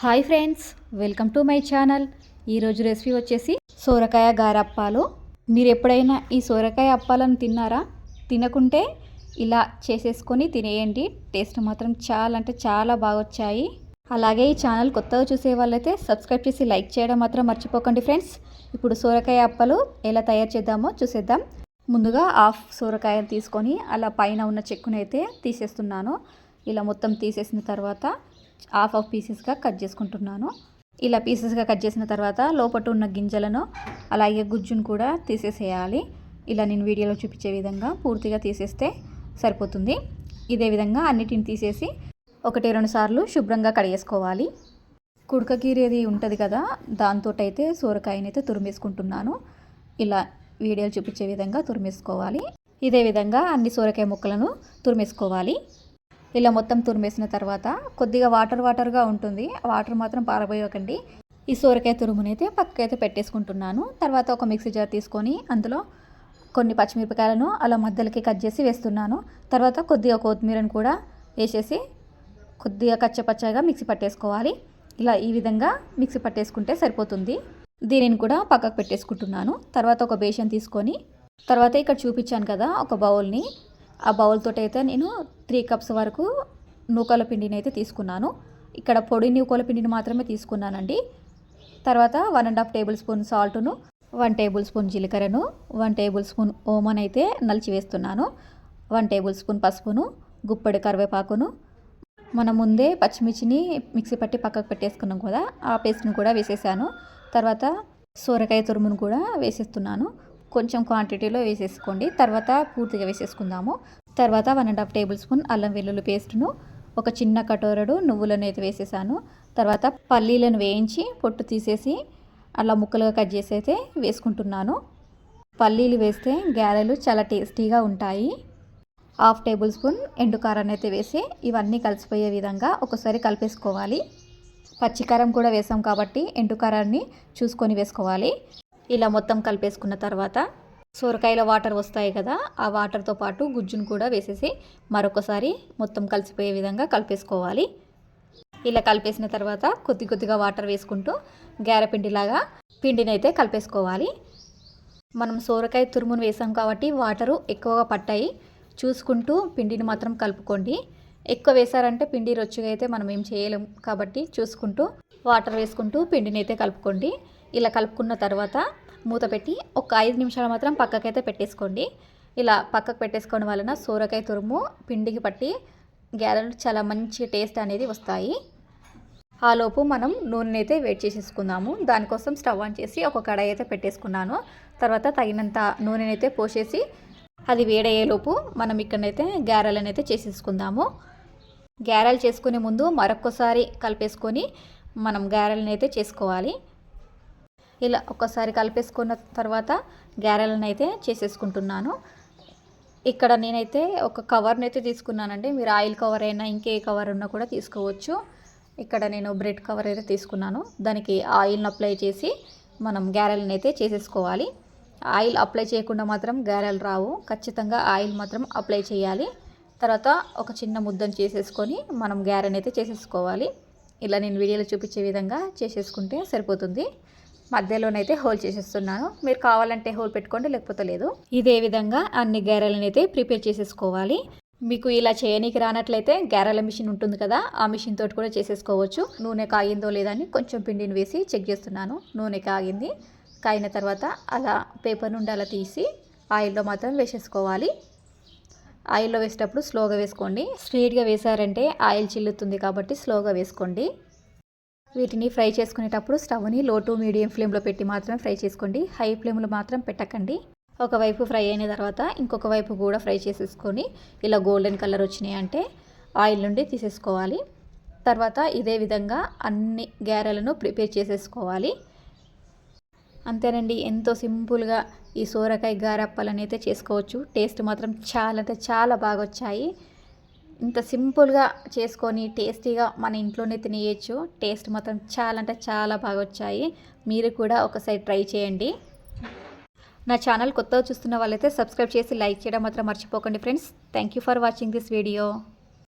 Hi friends welcome to my channel. ఈరోజు recipe వచ్చేసి సోరకాయ గారప్పాలు. మీరు ఎప్పుడైనా ఈ సోరకాయ అప్పాలను తిన్నారా? తినకుంటే ఇలా చేసేసుకొని తినేయండి. టేస్ట్ మాత్రం చాలా అంటే చాలా బాగా వచ్చాయి. అలాగే ఈ ఛానల్ కొత్తగా చూసే వాళ్ళైతే సబ్స్క్రైబ్ చేసి లైక్ చేయడం మాత్రం మర్చిపోకండి ఫ్రెండ్స్. ఇప్పుడు సోరకాయ అప్పాలు ఎలా తయారు చేద్దామో చూసేద్దాం. ముందుగా హాఫ్ సోరకాయను తీసుకొని అలా పైన ఉన్న చెక్కునైతే తీసేస్తున్నాను. ఇలా మొత్తం తీసేసిన తర్వాత హాఫ్ ఆఫ్ పీసెస్గా కట్ చేసుకుంటున్నాను. ఇలా పీసెస్గా కట్ చేసిన తర్వాత లోపల ఉన్న గింజలను అలాగే గుజ్జును కూడా తీసేసేయాలి. ఇలా నేను వీడియోలో చూపించే విధంగా పూర్తిగా తీసేస్తే సరిపోతుంది. ఇదే విధంగా అన్నిటిని తీసేసి ఒకటి రెండు సార్లు శుభ్రంగా కడిగేసుకోవాలి. అది ఉంటుంది కదా దాంతో అయితే సోరకాయనైతే తురిమేసుకుంటున్నాను. ఇలా వీడియోలు చూపించే విధంగా తురిమేసుకోవాలి. ఇదే విధంగా అన్ని సోరకాయ ముక్కలను తురిమేసుకోవాలి. ఇలా మొత్తం తురిమేసిన తర్వాత కొద్దిగా వాటర్ వాటర్గా ఉంటుంది. వాటర్ మాత్రం పారబోయకండి. ఈ సోరకాయ తురుమునైతే పక్కకైతే పెట్టేసుకుంటున్నాను. తర్వాత ఒక మిక్సీ జార్ తీసుకొని అందులో కొన్ని పచ్చిమిరపకాయలను అలా మధ్యలోకి కట్ చేసి వేస్తున్నాను. తర్వాత కొద్దిగా కొత్తిమీరను కూడా వేసేసి కొద్దిగా కచ్చపచ్చగా మిక్సీ పట్టేసుకోవాలి. ఇలా ఈ విధంగా మిక్సీ పట్టేసుకుంటే సరిపోతుంది. దీనిని కూడా పక్కకు పెట్టేసుకుంటున్నాను. తర్వాత ఒక బేషన్ తీసుకొని తర్వాత ఇక్కడ చూపించాను కదా ఒక బౌల్ని. ఆ బౌల్తో అయితే నేను త్రీ కప్స్ వరకు నూకల పిండిని అయితే తీసుకున్నాను. ఇక్కడ పొడి నూకల పిండిని మాత్రమే తీసుకున్నానండి. తర్వాత one and half tablespoon సాల్ట్ను వన్ టేబుల్ స్పూన్ జీలకర్రను వన్ టేబుల్ స్పూన్ ఓమన్ అయితే నలిచి వేస్తున్నాను. వన్ టేబుల్ స్పూన్ పసుపును గుప్పడి కరివేపాకును. మనం ముందే పచ్చిమిర్చిని మిక్సీ పట్టి పక్కకు పెట్టేసుకున్నాం కదా ఆ పేస్ట్ని కూడా వేసేసాను. తర్వాత సోరకాయ తురుమును కూడా వేసేస్తున్నాను. కొంచెం క్వాంటిటీలో వేసేసుకోండి. తర్వాత పూర్తిగా వేసేసుకుందాము. తర్వాత one and half tablespoon అల్లం వెల్లుల్లి పేస్ట్ను ఒక చిన్న కటోరడు నువ్వులను అయితే వేసేసాను. తర్వాత పల్లీలను వేయించి పొట్టు తీసేసి అలా ముక్కలుగా కట్ చేసి అయితే వేసుకుంటున్నాను. పల్లీలు వేస్తే గ్యారెలు చాలా టేస్టీగా ఉంటాయి. హాఫ్ టేబుల్ స్పూన్ ఎండుకారాన్ని అయితే వేసి ఇవన్నీ కలిసిపోయే విధంగా ఒకసారి కలిపేసుకోవాలి. పచ్చికారం కూడా వేసాం కాబట్టి ఎండుకారాన్ని చూసుకొని వేసుకోవాలి. ఇలా మొత్తం కలిపేసుకున్న తర్వాత సొరకాయల వాటర్ వస్తాయి కదా ఆ వాటర్తో పాటు గుజ్జును కూడా వేసేసి మరొకసారి మొత్తం కలిసిపోయే విధంగా కలిపేసుకోవాలి. ఇలా కలిపేసిన తర్వాత కొద్ది కొద్దిగా వాటర్ వేసుకుంటూ గారెపిండిలాగా పిండిని అయితే కలిపేసుకోవాలి. మనం సోరకాయ తురుమును వేసాం కాబట్టి వాటరు ఎక్కువగా పట్టాయి. చూసుకుంటూ పిండిని మాత్రం కలుపుకోండి. ఎక్కువ వేసారంటే పిండి రొచ్చుగా అయితే మనం ఏం చేయలేం కాబట్టి చూసుకుంటూ వాటర్ వేసుకుంటూ పిండిని అయితే కలుపుకోండి. ఇలా కలుపుకున్న తర్వాత మూత పెట్టి ఒక ఐదు నిమిషాలు మాత్రం పక్కకైతే పెట్టేసుకోండి. ఇలా పక్కకు పెట్టేసుకోవడం వలన సోరకాయ తురుము పిండికి పట్టి గ్యారెలు చాలా మంచి టేస్ట్ అనేది వస్తాయి. ఆలోపు మనం నూనె అయితే వేడి చేసేసుకుందాము. దానికోసం స్టవ్ ఆన్ చేసి ఒక కడాయి అయితే పెట్టేసుకున్నాను. తర్వాత తగినంత నూనెనైతే పోసేసి అది వేడయ్యేలోపు మనం ఇక్కడనైతే గ్యారెలను అయితే చేసేసుకుందాము. గ్యారెలు చేసుకునే ముందు మరొకసారి కలిపేసుకొని మనం గ్యారెలను అయితే చేసుకోవాలి. ఇలా ఒక్కసారి కలిపేసుకున్న తర్వాత గ్యారెలను అయితే చేసేసుకుంటున్నాను. ఇక్కడ నేనైతే ఒక కవర్ని అయితే తీసుకున్నానండి. మీరు ఆయిల్ కవర్ అయినా ఇంకే కవర్ ఉన్నా కూడా తీసుకోవచ్చు. ఇక్కడ నేను బ్రెడ్ కవర్ అయితే తీసుకున్నాను. దానికి ఆయిల్ని అప్లై చేసి మనం గ్యారెల్ని అయితే చేసేసుకోవాలి. ఆయిల్ అప్లై చేయకుండా మాత్రం గ్యారెలు రావు. ఖచ్చితంగా ఆయిల్ మాత్రం అప్లై చేయాలి. తర్వాత ఒక చిన్న ముద్దను చేసేసుకొని మనం గ్యారెన్ అయితే చేసేసుకోవాలి. ఇలా నేను వీడియోలో చూపించే విధంగా చేసేసుకుంటే సరిపోతుంది. మధ్యలోనైతే హోల్ చేసేస్తున్నాను. మీరు కావాలంటే హోల్ పెట్టుకోండి లేకపోతే లేదు. ఇదే విధంగా అన్ని గారెలను అయితే ప్రిపేర్ చేసేసుకోవాలి. మీకు ఇలా చేయనీకి రానట్లయితే గారెల మిషన్ ఉంటుంది కదా ఆ మిషన్ తోటి కూడా చేసేసుకోవచ్చు. నూనె కాగిందో లేదని కొంచెం పిండిని వేసి చెక్ చేస్తున్నాను. నూనె కాగింది. కాగిన తర్వాత అలా పేపర్ నుండి అలా తీసి ఆయిల్లో మాత్రం వేసేసుకోవాలి. ఆయిల్లో వేసేటప్పుడు స్లోగా వేసుకోండి. స్ట్రీట్గా వేసారంటే ఆయిల్ చిల్లుతుంది కాబట్టి స్లోగా వేసుకోండి. వీటిని ఫ్రై చేసుకునేటప్పుడు స్టవ్ని లో టు మీడియం ఫ్లేమ్లో పెట్టి మాత్రమే ఫ్రై చేసుకోండి. హై ఫ్లేమ్లో మాత్రం పెట్టకండి. ఒకవైపు ఫ్రై అయిన తర్వాత ఇంకొక వైపు కూడా ఫ్రై చేసేసుకొని ఇలా గోల్డెన్ కలర్ వచ్చినాయి అంటే ఆయిల్ నుండి తీసేసుకోవాలి. తర్వాత ఇదే విధంగా అన్ని గ్యారెలను ప్రిపేర్ చేసేసుకోవాలి. అంతేనండి ఎంతో సింపుల్గా ఈ సోరకాయ గారప్పలను అయితే చేసుకోవచ్చు. టేస్ట్ మాత్రం చాలా అంటే చాలా బాగా వచ్చాయి. ఇంత సింపుల్గా చేసుకొని టేస్టీగా మన ఇంట్లోనే తినేయచ్చు. టేస్ట్ మాత్రం చాలా అంటే చాలా బాగా వచ్చాయి. మీరు కూడా ఒకసారి ట్రై చేయండి. నా ఛానల్ కొత్తగా చూస్తున్న వాళ్ళైతే సబ్స్క్రైబ్ చేసి లైక్ చేయడం మాత్రం మర్చిపోకండి friends. Thank you for watching this video.